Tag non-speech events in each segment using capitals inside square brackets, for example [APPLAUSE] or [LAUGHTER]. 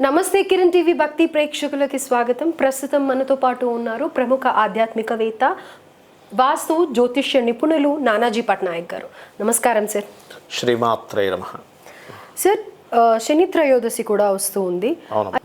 నమస్తే కిరణ్ టీవీ భక్తి ప్రేక్షకులకి స్వాగతం. ప్రస్తుతం మనతో పాటు ఉన్నారు ప్రముఖ ఆధ్యాత్మికవేత్త వాస్తు జ్యోతిష్య నిపుణులు నానాజీ పట్నాయక్ గారు. నమస్కారం సార్. శ్రీమాత్రే నమ. సార్ శని త్రయోదశి కూడా వస్తూ ఉంది.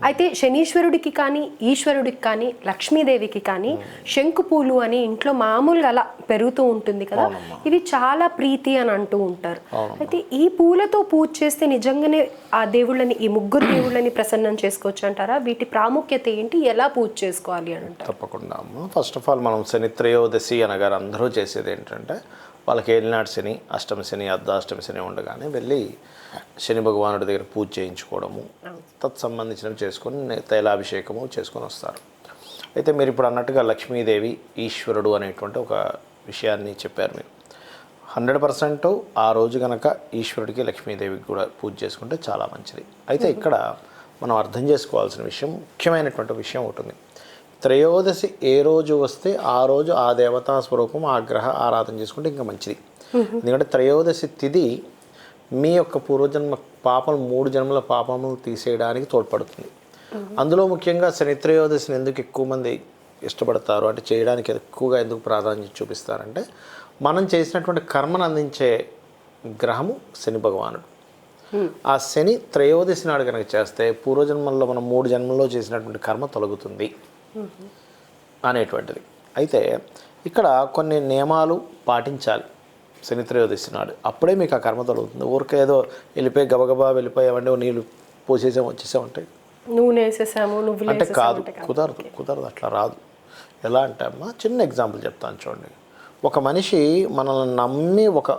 అయితే శనీశ్వరుడికి కానీ ఈశ్వరుడికి కానీ లక్ష్మీదేవికి కానీ శంకు పూలు అని ఇంట్లో మామూలుగా అలా పెరుగుతూ ఉంటుంది కదా. ఇవి చాలా ప్రీతి అని అంటూ ఉంటారు. అయితే ఈ పూలతో పూజ చేస్తే నిజంగానే ఆ దేవుళ్ళని ఈ ముగ్గురు దేవుళ్ళని ప్రసన్నం చేసుకోవచ్చు అంటారా? వీటి ప్రాముఖ్యత ఏంటి? ఎలా పూజ చేసుకోవాలి అని అంటారు? తప్పకుండా ఫస్ట్ ఆఫ్ ఆల్ మనం శని త్రయోదశి అనగారు అందరూ చేసేది ఏంటంటే వాళ్ళకి ఏలినాడు శని అష్టమి శని అర్ధాష్టమి శని ఉండగానే వెళ్ళి శని భగవానుడి దగ్గర పూజ చేయించుకోవడము తత్సంబంధించినవి చేసుకొని తైలాభిషేకము చేసుకొని వస్తారు. అయితే మీరు ఇప్పుడు అన్నట్టుగా లక్ష్మీదేవి ఈశ్వరుడు అనేటువంటి ఒక విషయాన్ని చెప్పారు మీరు. హండ్రెడ్ పర్సెంట్ ఆ రోజు కనుక ఈశ్వరుడికి లక్ష్మీదేవికి కూడా పూజ చేసుకుంటే చాలా మంచిది. అయితే ఇక్కడ మనం అర్థం చేసుకోవాల్సిన విషయం ముఖ్యమైనటువంటి విషయం ఉంటుంది త్రయోదశి ఏ రోజు వస్తే ఆ రోజు ఆ దేవతా స్వరూపం ఆ గ్రహ ఆరాధన చేసుకుంటే ఇంకా మంచిది. ఎందుకంటే త్రయోదశి తిథి మీ యొక్క పూర్వజన్మ పాపం మూడు జన్మల పాపములు తీసేయడానికి తోడ్పడుతుంది. అందులో ముఖ్యంగా శని త్రయోదశిని ఎందుకు ఎక్కువ మంది ఇష్టపడతారు? అంటే చేయడానికి ఎక్కువగా ఎందుకు ప్రాధాన్యత చూపిస్తారంటే మనం చేసినటువంటి కర్మను అందించే గ్రహము శని భగవానుడు. ఆ శని త్రయోదశి నాడు కనుక చేస్తే పూర్వజన్మల్లో మనం మూడు జన్మల్లో చేసినటువంటి కర్మ తొలగుతుంది. అనేటువంటిది. అయితే ఇక్కడ కొన్ని నియమాలు పాటించాలి. శని త్రయోదశి నాడు. అప్పుడే మీకు ఆ కర్మ తొలగుతుంది. ఊరికే ఏదో వెళ్ళిపోయి గబగబా వెళ్ళిపోయామంటే ఓ నీళ్ళు పోసేసాం వచ్చేసామంటే నూనె వేసేసాము నువ్వులు అంటే కాదు. కుదరదు. కుదరదు. అట్లా రాదు. ఎలా అంటే అమ్మా చిన్న ఎగ్జాంపుల్ చెప్తాను చూడండి. ఒక మనిషి మనల్ని నమ్మి ఒక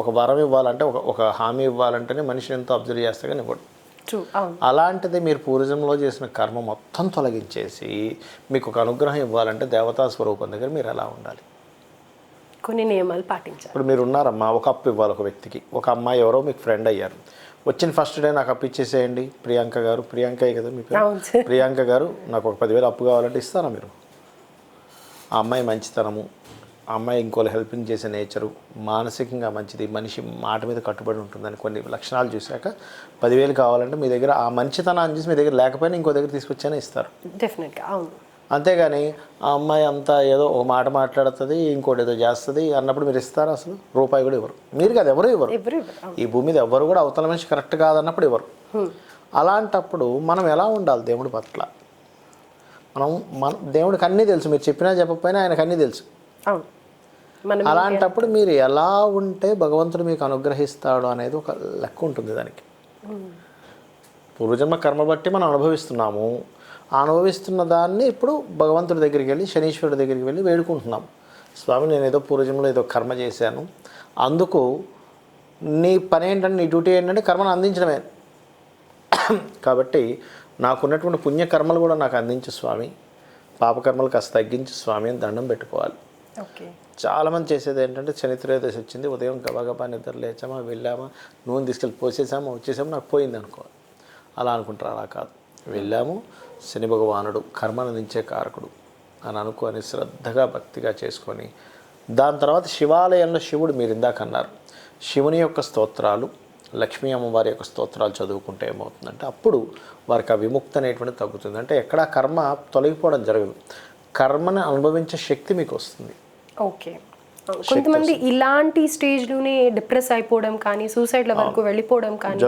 ఒక వరం ఇవ్వాలంటే ఒక ఒక హామీ ఇవ్వాలంటేనే మనిషిని ఎంతో అబ్జర్వ్ చేస్తే కానీ ఇవ్వడు. అలాంటిది మీరు పూర్వజంలో చేసిన కర్మ మొత్తం తొలగించేసి మీకు ఒక అనుగ్రహం ఇవ్వాలంటే దేవతా స్వరూపం దగ్గర మీరు ఎలా ఉండాలి? కొన్ని నియమాలు పాటించాలి. ఇప్పుడు మీరు ఉన్నారమ్మా ఒక అప్పు ఇవ్వాలి ఒక వ్యక్తికి. ఒక అమ్మాయి ఎవరో మీకు ఫ్రెండ్ అయ్యారు. వచ్చిన ఫస్ట్ డే నాకు అప్పు ఇచ్చేసేయండి. ప్రియాంక గారు ప్రియాంక కదా మీ పేరు? ప్రియాంక గారు నాకు ఒక పదివేలు అప్పు కావాలంటే ఇస్తారా మీరు? ఆ అమ్మాయి మంచితనము ఆ అమ్మాయి ఇంకోళ్ళు హెల్పింగ్ చేసే నేచరు మానసికంగా మంచిది మనిషి మాట మీద కట్టుబడి ఉంటుందని కొన్ని లక్షణాలు చూశాక పదివేలు కావాలంటే మీ దగ్గర ఆ మంచితనాన్ని చూసి మీ దగ్గర లేకపోయినా ఇంకో దగ్గర తీసుకొచ్చైనా ఇస్తారు. డెఫినెట్గా అవును. అంతేగాని ఆ అమ్మాయి అంతా ఏదో ఒక మాట మాట్లాడుతుంది ఇంకోటి ఏదో చేస్తుంది అన్నప్పుడు మీరు ఇస్తారా అసలు? రూపాయి కూడా ఇవ్వరు. మీరు కాదు ఎవరు ఇవ్వరు. ఈ భూమి మీద ఎవరు కూడా అవతల మనిషి కరెక్ట్ కాదన్నప్పుడు ఇవ్వరు. అలాంటప్పుడు మనం ఎలా ఉండాలి దేవుడి పట్ల? మనం మన దేవుడికి అన్నీ తెలుసు. మీరు చెప్పినా చెప్పకపోయినా ఆయనకు అన్నీ తెలుసు. అవును. అలాంటప్పుడు మీరు ఎలా ఉంటే భగవంతుడు మీకు అనుగ్రహిస్తాడు అనేది ఒక లెక్క ఉంటుంది దానికి. పూర్వజన్మ కర్మ బట్టి మనం అనుభవిస్తున్నాము. అనుభవిస్తున్న దాన్ని ఇప్పుడు భగవంతుడి దగ్గరికి వెళ్ళి శనీశ్వరుడి దగ్గరికి వెళ్ళి వేడుకుంటున్నాం. స్వామి నేను ఏదో పూర్వజన్మలో ఏదో కర్మ చేశాను. అందుకు నీ పని ఏంటంటే నీ డ్యూటీ ఏంటంటే కర్మను అందించడమే. కాబట్టి నాకున్నటువంటి పుణ్యకర్మలు కూడా నాకు అందించు స్వామి. పాపకర్మలు కాస్త తగ్గించు స్వామి అని దండం పెట్టుకోవాలి. చాలామంది చేసేది ఏంటంటే శనిత్రయోదశి వచ్చింది ఉదయం గబగబా నిద్ర లేచామా వెళ్ళామా నూనె తీసుకెళ్ళి పోసేసామా వచ్చేసామా నాకు పోయింది అనుకో. అలా అనుకుంటారు అలా కాదు. వెళ్ళాము శని భగవానుడు కర్మనందించే కారకుడు అని అనుకొని శ్రద్ధగా భక్తిగా చేసుకొని దాని తర్వాత శివాలయంలో శివుడు మీరు ఇందాక అన్నారు. శివుని యొక్క స్తోత్రాలు లక్ష్మీ అమ్మవారి యొక్క స్తోత్రాలు చదువుకుంటే ఏమవుతుందంటే అప్పుడు వారికి ఆ విముక్తి అనేటువంటి తగ్గుతుంది. అంటే ఎక్కడా కర్మ తొలగిపోవడం జరగదు. కర్మను అనుభవించే శక్తి మీకు వస్తుంది. ఓకే. కొంతమంది ఇలాంటి స్టేజ్లోనే డిప్రెస్ అయిపోవడం కానీ సూసైడ్ల వరకు వెళ్ళిపోవడం కానీ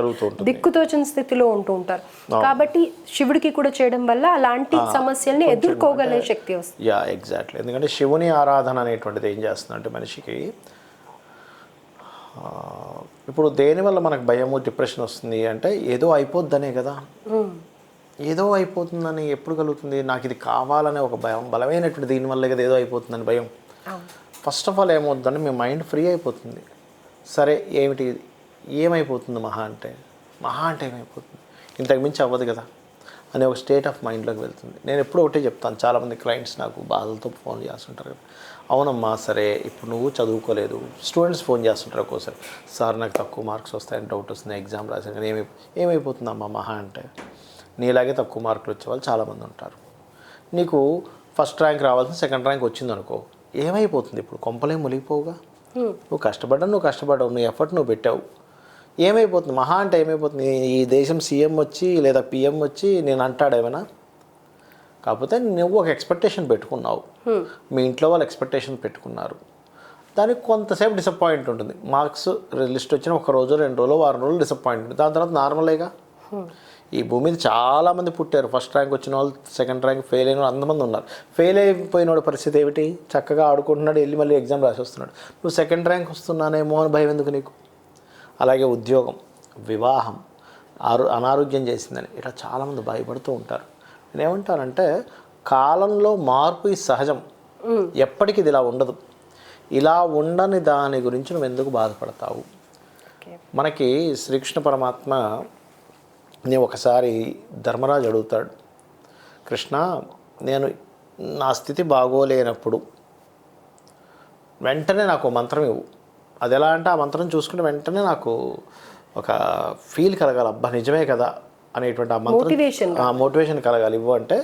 దిక్కుతోచిన స్థితిలో ఉంటూ ఉంటారు. కాబట్టి శివుడికి కూడా చేయడం వల్ల అలాంటి సమస్యల్ని ఎదుర్కోగలే శక్తి వస్తుంది. Yeah exactly. ఎందుకంటే శివుని ఆరాధన అనేటువంటిది ఏం చేస్తుందంటే మనిషికి ఇప్పుడు దేనివల్ల మనకు భయము డిప్రెషన్ వస్తుంది అంటే ఏదో అయిపోద్దనే కదా. ఏదో అయిపోతుందని ఎప్పుడు కలుగుతుంది? నాకు ఇది కావాలనే ఒక భయం బలమైనటువంటి దీనివల్ల కదా ఏదో అయిపోతుందని భయం. ఫస్ట్ ఆఫ్ ఆల్ ఏమవుతుందంటే మీ మైండ్ ఫ్రీ అయిపోతుంది. సరే ఏమిటి ఏమైపోతుంది మహా అంటే? మహా అంటే ఏమైపోతుంది? ఇంతకు మించి అవ్వదు కదా అనే ఒక స్టేట్ ఆఫ్ మైండ్లోకి వెళ్తుంది. నేను ఎప్పుడూ ఒకటే చెప్తాను చాలామంది క్లయింట్స్ నాకు బాధలతో ఫోన్ చేస్తుంటారు కదా. అవునమ్మా సరే ఇప్పుడు నువ్వు చదువుకోలేదు. స్టూడెంట్స్ ఫోన్ చేస్తుంటారు ఒక్కోసారి. సార్ నాకు తక్కువ మార్క్స్ వస్తాయని డౌట్ వస్తుంది ఎగ్జామ్ రాసాను కానీ ఏమై ఏమైపోతుందమ్మా మహా అంటే? నీలాగే తక్కువ మార్కులు వచ్చే వాళ్ళు చాలామంది ఉంటారు. నీకు ఫస్ట్ ర్యాంక్ రావాల్సిన సెకండ్ ర్యాంక్ వచ్చింది అనుకో ఏమైపోతుంది ఇప్పుడు? కొంపలే మునిగిపోవుగా. నువ్వు కష్టపడ్డా నువ్వు కష్టపడ్డావు. నువ్వు ఎఫర్ట్ నువ్వు పెట్టావు. ఏమైపోతుంది? మహా అంటే ఏమైపోతుంది? ఈ దేశం సీఎం వచ్చి లేదా పిఎం వచ్చి నేను అంటాడు ఏమైనా? కాకపోతే నువ్వు ఒక ఎక్స్పెక్టేషన్ పెట్టుకున్నావు. మీ ఇంట్లో వాళ్ళు ఎక్స్పెక్టేషన్ పెట్టుకున్నారు. దానికి కొంతసేపు డిసప్పాయింట్ ఉంటుంది. మార్క్స్ లిస్ట్ వచ్చిన ఒక రోజు రెండు రోజులు వారం రోజులు డిసప్పాయింట్ ఉంటుంది. దాని తర్వాత నార్మలేగా ఈ భూమి మీద చాలామంది పుట్టారు. ఫస్ట్ ర్యాంక్ వచ్చిన వాళ్ళు సెకండ్ ర్యాంక్ ఫెయిల్ అయిన వాళ్ళు అంతమంది ఉన్నారు. ఫెయిల్ అయిపోయిన వాడి పరిస్థితి ఏమిటి? చక్కగా ఆడుకుంటున్నాడు వెళ్ళి మళ్ళీ ఎగ్జామ్ రాసి వస్తున్నాడు. నువ్వు సెకండ్ ర్యాంక్ వస్తున్నానేమో అని భయం ఎందుకు నీకు? అలాగే ఉద్యోగం వివాహం ఆరో అనారోగ్యం చేసిందని ఇట్లా చాలామంది భయపడుతూ ఉంటారు. నేనేమంటానంటే కాలంలో మార్పు ఈ సహజం. ఎప్పటికీ ఇది ఇలా ఉండదు. ఇలా ఉండని దాని గురించి నువ్వు ఎందుకు బాధపడతావు? మనకి శ్రీకృష్ణ పరమాత్మ నేను ఒకసారి ధర్మరాజు అడుగుతాడు కృష్ణ నేను నా స్థితి బాగోలేనప్పుడు వెంటనే నాకు మంత్రం ఇవ్వు. అది ఎలా అంటే ఆ మంత్రం చూసుకుంటే వెంటనే నాకు ఒక ఫీల్ కలగాలి అబ్బా నిజమే కదా అనేటువంటి ఆ మంత్రం ఆ మోటివేషన్ కలగాలి ఇవ్వు అంటే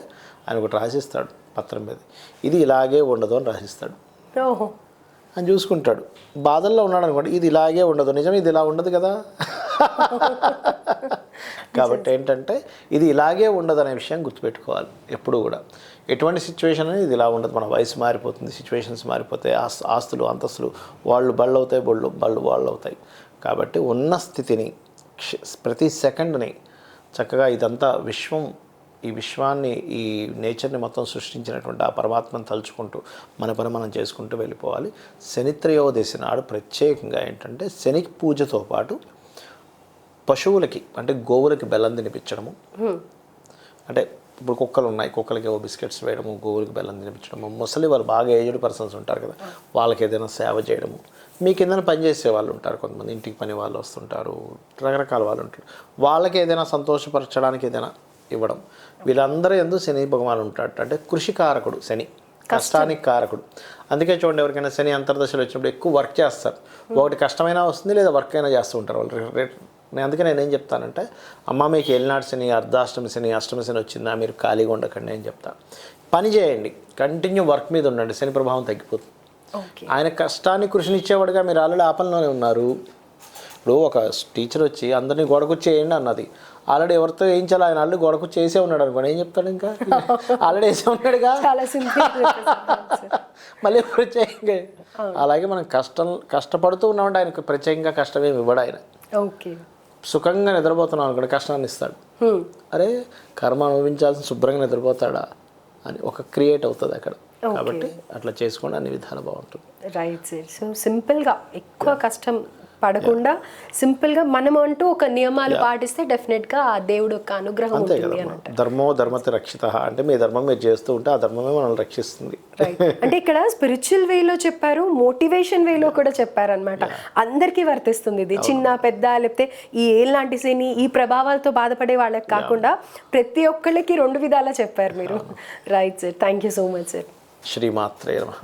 ఆయన ఒకటి రాసిస్తాడు పత్రం మీద ఇది ఇలాగే ఉండదు అని రాసిస్తాడు. అని చూసుకుంటాడు. బాధల్లో ఉన్నాడు అనుకోండి ఇది ఇలాగే ఉండదు నిజం ఇది ఇలా ఉండదు కదా [LAUGHS] [LAUGHS] కాబట్టి ఏంటంటే ఇది ఇలాగే ఉండదు అనే విషయం గుర్తుపెట్టుకోవాలి ఎప్పుడు కూడా. ఎటువంటి సిచ్యువేషన్ అనేది ఇది ఇలా ఉండదు. మన వయసు మారిపోతుంది సిచ్యువేషన్స్ మారిపోతాయి ఆస్- ఆస్తులు అంతస్తులు వాళ్ళు బళ్ళు అవుతాయి బళ్ళు బళ్ళు వాళ్ళు అవుతాయి కాబట్టి ఉన్న స్థితిని ప్రతి సెకండ్ని చక్కగా ఇదంతా విశ్వం ఈ విశ్వాన్ని ఈ నేచర్ని మొత్తం సృష్టించినటువంటి ఆ పరమాత్మను తలుచుకుంటూ మన పని మనం చేసుకుంటూ వెళ్ళిపోవాలి. శనిత్రయోదశి నాడు ప్రత్యేకంగా ఏంటంటే శని పూజతో పాటు పశువులకి అంటే గోవులకి బెల్లం తినిపించడము. అంటే ఇప్పుడు కుక్కలు ఉన్నాయి కుక్కలకి ఏవో బిస్కెట్స్ వేయడము గోవులకి బెల్లం తినిపించడము. ముసలి వాళ్ళు బాగా ఏజ్డ్ పర్సన్స్ ఉంటారు కదా వాళ్ళకి ఏదైనా సేవ చేయడము. మీ కింద పనిచేసే వాళ్ళు ఉంటారు కొంతమంది ఇంటికి పని వాళ్ళు వస్తుంటారు రకరకాల వాళ్ళు ఉంటారు. వాళ్ళకి ఏదైనా సంతోషపరచడానికి ఏదైనా ఇవ్వడం. వీళ్ళందరూ ఎందుకు శని భగవాన్ ఉంటాడు. అంటే కృషికారకుడు శని కష్టానికి కారకుడు. అందుకే చూడండి ఎవరికైనా శని అంతర్దశలు వచ్చినప్పుడు ఎక్కువ వర్క్ చేస్తారు. ఒకటి కష్టమైనా వస్తుంది లేదా వర్క్ అయినా చేస్తూ ఉంటారు వాళ్ళు. నేను అందుకే నేను ఏం చెప్తానంటే అమ్మ మీకు ఏలినాడు శని అర్ధాష్టమి శని అష్టమి శని వచ్చిందా? మీరు ఖాళీగా ఉండకండి అని చెప్తాను పని చేయండి. కంటిన్యూ వర్క్ మీద ఉండండి. శని ప్రభావం తగ్గిపోతుంది. ఆయన కష్టాన్ని కృషినిచ్చేవాడుగా మీరు ఆల్రెడీ ఆపనలోనే ఉన్నారు. ఇప్పుడు ఒక టీచర్ వచ్చి అందరినీ గోడకు చేయండి అన్నది. ఆల్రెడీ ఎవరితో వేయించాలి ఆయన ఆల్రెడీ గోడకు చేసే ఉన్నాడు అనుకోండి. ఏం చెప్తాడు ఇంకా? [LAUGHS] ఆల్రెడీ వేసే ఉన్నాడుగా? మళ్ళీ చేయండి? అలాగే మనం కష్టం కష్టపడుతూ ఉన్నామంటే ఆయనకు ప్రత్యేకంగా కష్టమేమి ఇవ్వడు ఆయన. ఓకే. సుఖంగా నిద్రపోతున్నాం అనుకోండి కష్టాన్ని ఇస్తాడు. అరే కర్మ అనుభవించాల్సిన శుభ్రంగా నిద్రపోతాడా అని ఒక క్రియేట్ అవుతుంది అక్కడ. కాబట్టి అట్లా చేసుకోండి అన్ని విధాలు బాగుంటుంది. రైట్ సార్ సో సింపుల్గా ఎక్కువ కష్టం పడకుండా సింపుల్గా మనం అంటూ ఒక నియమాలు పాటిస్తే డెఫినెట్గా ఆ దేవుడు యొక్క అనుగ్రహం అంతే ఉంటుంది అని. ధర్మో ధర్మతి రక్షిత. అంటే మీ ధర్మం మీరు చేస్తూ ఉంటే ఆ ధర్మమే మనల్ని రక్షిస్తుంది. అంటే ఇక్కడ స్పిరిచువల్ వేలో చెప్పారు మోటివేషన్ వేలో కూడా చెప్పారు అనమాట అందరికీ వర్తిస్తుంది ఇది. చిన్న పెద్ద లేకపోతే ఈ ఏలాంటి శని ఈ ప్రభావాలతో బాధపడే వాళ్ళకి కాకుండా ప్రతి ఒక్కళ్ళకి రెండు విధాలా చెప్పారు మీరు. Right sir thank you so much sir శ్రీమాత్రే నమః.